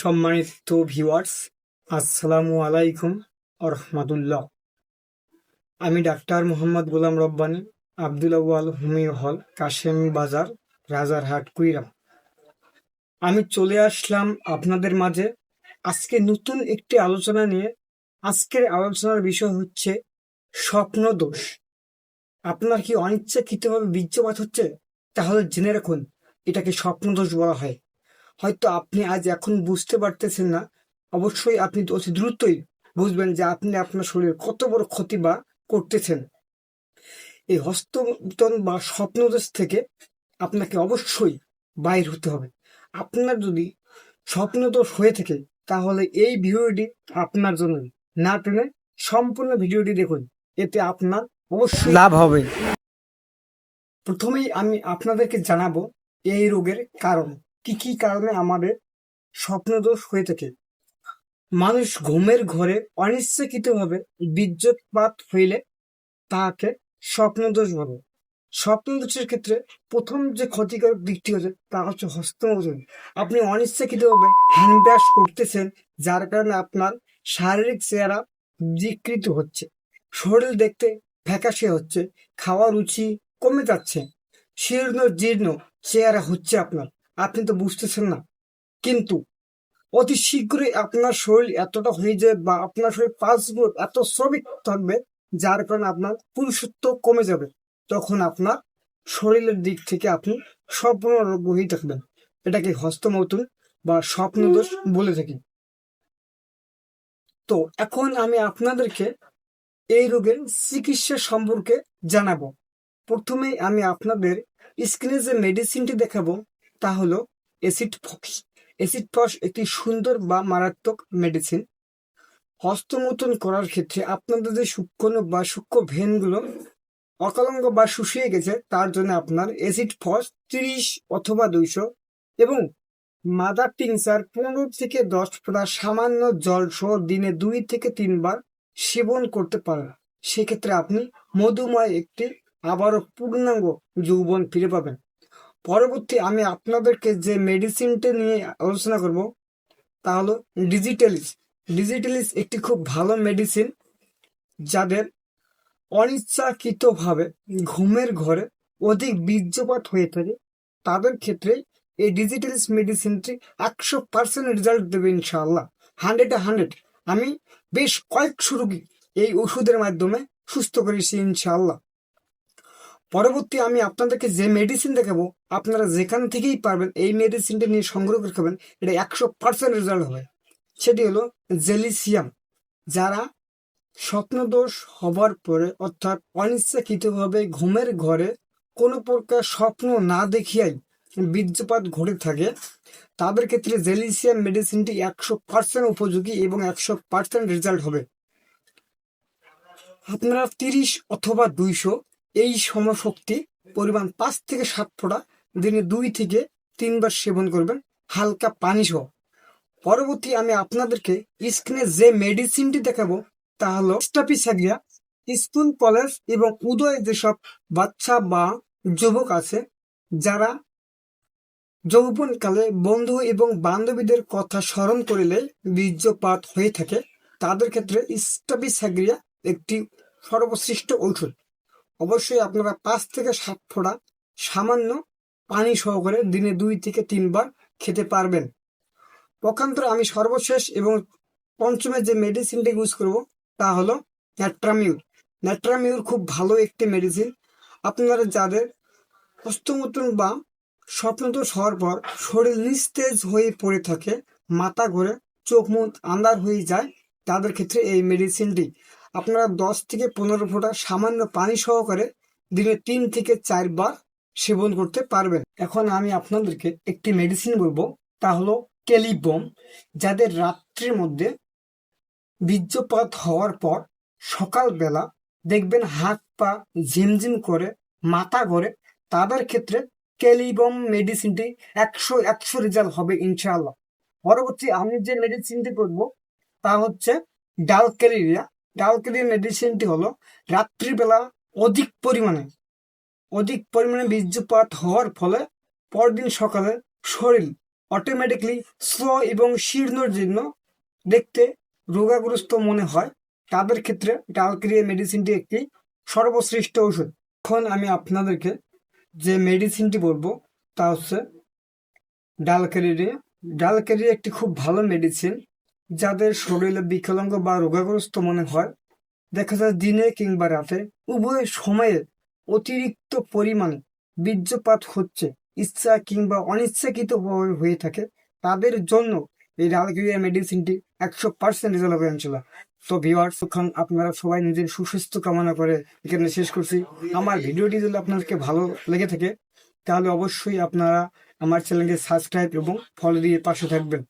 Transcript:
সম্মানিত ভিউয়ার্স আসসালামু আলাইকুম রহমতুল্লাহ। আমি doctor Mohammad Golam Rabbani, Abdul Awal homeo hall, Kashem Bazar, Rajarhat, কুইরাম। আমি চলে আসলাম আপনাদের মাঝে। আজকে নতুন একটি আলোচনা নিয়ে। আজকের আলোচনার বিষয় হচ্ছে স্বপ্ন দোষ আপনার কি অনিচ্ছাকৃতভাবে বীর্যপাত হচ্ছে? তাহলে জেনে রাখুন, এটাকে স্বপ্ন দোষ বলা হয়। হয়তো আপনি আজ এখন বুঝতে পারতেছেন না। অবশ্যই আপনি অতি দ্রুতই বুঝবেন যে আপনি আপনার শরীরে কত বড় ক্ষতি বা করতেছেন। এই হস্তমতন বা স্বপ্নদোষ থেকে আপনাকে অবশ্যই বাইর হতে হবে। আপনার যদি স্বপ্নদোষ হয়ে থাকে তাহলে এই ভিডিওটি আপনার জন্য না টেনে সম্পূর্ণ ভিডিওটি দেখুন। এতে আপনার অবশ্যই লাভ হবে। প্রথমেই আমি আপনাদেরকে জানাব এই রোগের কারণ। কি কি কারণে আমাদের স্বপ্নদোষ হয়ে থাকে? মানুষ ঘুমের ঘরে অনিচ্ছাকৃতভাবে বীর্যপাত হইলে তাহাকে স্বপ্নদোষ বলে। স্বপ্নদোষের ক্ষেত্রে প্রথম যে ক্ষতিকারক দিকটি হচ্ছে, তা হচ্ছে হস্তমোচন। আপনি অনিচ্ছাকৃতভাবে হ্যান্ড ব্রাশ করতেছেন, যার কারণে আপনার শারীরিক চেহারা বিকৃত হচ্ছে। শরীর দেখতে ফ্যাকাশে হচ্ছে খাওয়ার রুচি কমে যাচ্ছে, শীর্ণ, জীর্ণ চেহারা হচ্ছে আপনার। আপনি তো বুঝতেছেন না। কিন্তু অতি শীঘ্রই আপনার শরীর এতটা হয়ে যায় বা আপনার শরীর পাঁচ গুণ এত শ্রমিক থাকবে, যার কারণে আপনার পুরুষত্ব কমে যাবে। তখন আপনার শরীরের দিক থেকে আপনি সম্পূর্ণ স্বপ্নরোগ হয়ে থাকবেন। এটাকে হস্তমৌতুন বা স্বপ্নদোষ বলে থাকি। তো এখন আমি আপনাদেরকে এই রোগের চিকিৎসা সম্পর্কে জানাব। প্রথমেই আমি আপনাদের স্ক্রিনে যে মেডিসিনটি দেখাবো তা হলো অ্যাসিড ফক্স অ্যাসিড ফস একটি সুন্দর বা মারাত্মক মেডিসিন হস্তমোচন করার ক্ষেত্রে আপনাদের যে সূক্ষ্ম বা সূক্ষ্ম ভেনগুলো অকলঙ্গ বা শুষিয়ে গেছে, তার জন্য আপনার অ্যাসিড ফস তিরিশ অথবা দুইশো এবং মাদার টিংসার পনেরো থেকে দশ ফোঁটা সামান্য জল সহ দিনে দুই থেকে তিনবার সেবন করতে পারেন। সেক্ষেত্রে আপনি মধুময় একটি আবারও পূর্ণাঙ্গ যৌবন ফিরে পাবেন। পরবর্তী আমি আপনাদেরকে যে মেডিসিনটা নিয়ে আলোচনা করব, তা হলো ডিজিটালিস ডিজিটালিস একটি খুব ভালো মেডিসিন যাদের অনিচ্ছাকৃতভাবে ঘুমের ঘরে অধিক বীর্যপাত হয়ে থাকে। তাদের ক্ষেত্রে এই ডিজিটালিস মেডিসিনটি একশো পার্সেন্ট রেজাল্ট দেবে ইনশাআল্লাহ। হান্ড্রেডে হান্ড্রেড আমি বেশ কয়েকশো রুগী এই ওষুধের মাধ্যমে সুস্থ করেছি ইনশাআল্লাহ। পরবর্তী আমি আপনাদেরকে যে মেডিসিন দেখাবো, আপনারা যেখান থেকেই পারবেন এই মেডিসিনটা নিয়ে সংগ্রহ করে খাবেন, এটা একশো পার্সেন্ট রেজাল্ট হবে। সেটি হলো জেলিসিয়াম, যারা স্বপ্নদোষ হবার পরে অর্থাৎ অনিচ্ছাকৃতভাবে ঘুমের ঘরে কোনো প্রকার স্বপ্ন না দেখিয়াই বীর্যপাত ঘটে থাকে, তাদের ক্ষেত্রে জেলিসিয়াম মেডিসিনটি একশো পার্সেন্ট উপযোগী এবং একশো পার্সেন্ট রেজাল্ট হবে। আপনারা তিরিশ অথবা দুইশো এই সমশক্তি পরিমাণ পাঁচ থেকে সাত ফোঁটা, দিনে দুই থেকে তিনবার সেবন করবেন, হালকা পানি সহ। পরবর্তী আমি আপনাদেরকে স্ক্রিনে যে মেডিসিনটি দেখাবো, তা হলো স্টাপিসাগিয়া স্কুল কলেজ এবং উদয় যেসব বাচ্চা বা যুবক আছে, যারা যৌবনকালে বন্ধু এবং বান্ধবীদের কথা স্মরণ করিলে বীর্যপাত হয়ে থাকে, তাদের ক্ষেত্রে স্টাপিসাগিয়া একটি সর্বশ্রেষ্ঠ ঔষধ। অবশ্যই আপনারা পাঁচ থেকে সাত ফোঁটা সামান্য পানি সহকারে দিনে দুই থেকে তিনবার খেতে পারবেন। পক্ষান্তরে আমি সর্বশেষ এবং পঞ্চমের যে মেডিসিনটা ইউজ করব তা হলো ন্যাট্রামিউর ন্যাট্রামিউর খুব ভালো একটি মেডিসিন আপনারা যাদের হস্তমতন বা স্বপ্নদোষ হওয়ার পর শরীর নিস্তেজ হয়ে পড়ে থাকে, মাথা ঘুরে, চোখ মুখ আন্দার হয়ে যায়, তাদের ক্ষেত্রে এই মেডিসিনটি আপনারা দশ থেকে পনেরো ফোঁটা সামান্য পানি সহকারে দিনে তিন থেকে চারবার সেবন করতে পারবেন। এখন আমি আপনাদেরকে একটি মেডিসিন বলব, তা হলো কেলিবম যাদের রাত্রির মধ্যে বীর্যপাত হওয়ার পর সকালবেলা দেখবেন হাত পা ঝিমঝিম করে, মাথা করে তাদের ক্ষেত্রে ক্যালিবম মেডিসিনটি একশো একশো রেজাল্ট হবে ইনশাআল্লাহ। পরবর্তী আমি যে মেডিসিনটি করব, তা হচ্ছে ডাল ডালকেরিয়া ডালকেরিয়া মেডিসিনটি হলো রাত্রিবেলা অধিক পরিমাণে অধিক পরিমাণে বীর্যপাত হওয়ার ফলে পরদিন সকালে শরীর অটোমেটিকলি স্লো এবং শীর্ণর জন্য দেখতে রোগাগ্রস্ত মনে হয়। তাদের ক্ষেত্রে ডালক্রিয়া মেডিসিনটি একটি সর্বশ্রেষ্ঠ ওষুধ এখন আমি আপনাদেরকে যে মেডিসিনটি বলব, তা হচ্ছে ডালক্যারিয়া ডালক্যারিয়া একটি খুব ভালো মেডিসিন যাদের শরীরে বিকলাঙ্গ বা রোগাগ্রস্ত মনে হয়, দেখা যায় দিনে কিংবা রাতে উভয় সময়ে অতিরিক্ত পরিমাণে বীর্যপাত হচ্ছে। ইচ্ছা কিংবা অনিচ্ছাকৃত হয়ে থাকে, তাদের জন্য এই ডালক্রিয়া মেডিসিনটি একশো পার্সেন্ট রেজাল্ট ইনশাল্লাহ তো ভিওয়ার্স এখন আপনারা সবাই নিজের সুস্বাস্থ্য কামনা করে এখানে শেষ করছি। আমার ভিডিওটি যদি আপনাদেরকে ভালো লেগে থাকে, তাহলে অবশ্যই আপনারা আমার চ্যানেলকে সাবস্ক্রাইব এবং ফলো দিয়ে পাশে থাকবেন।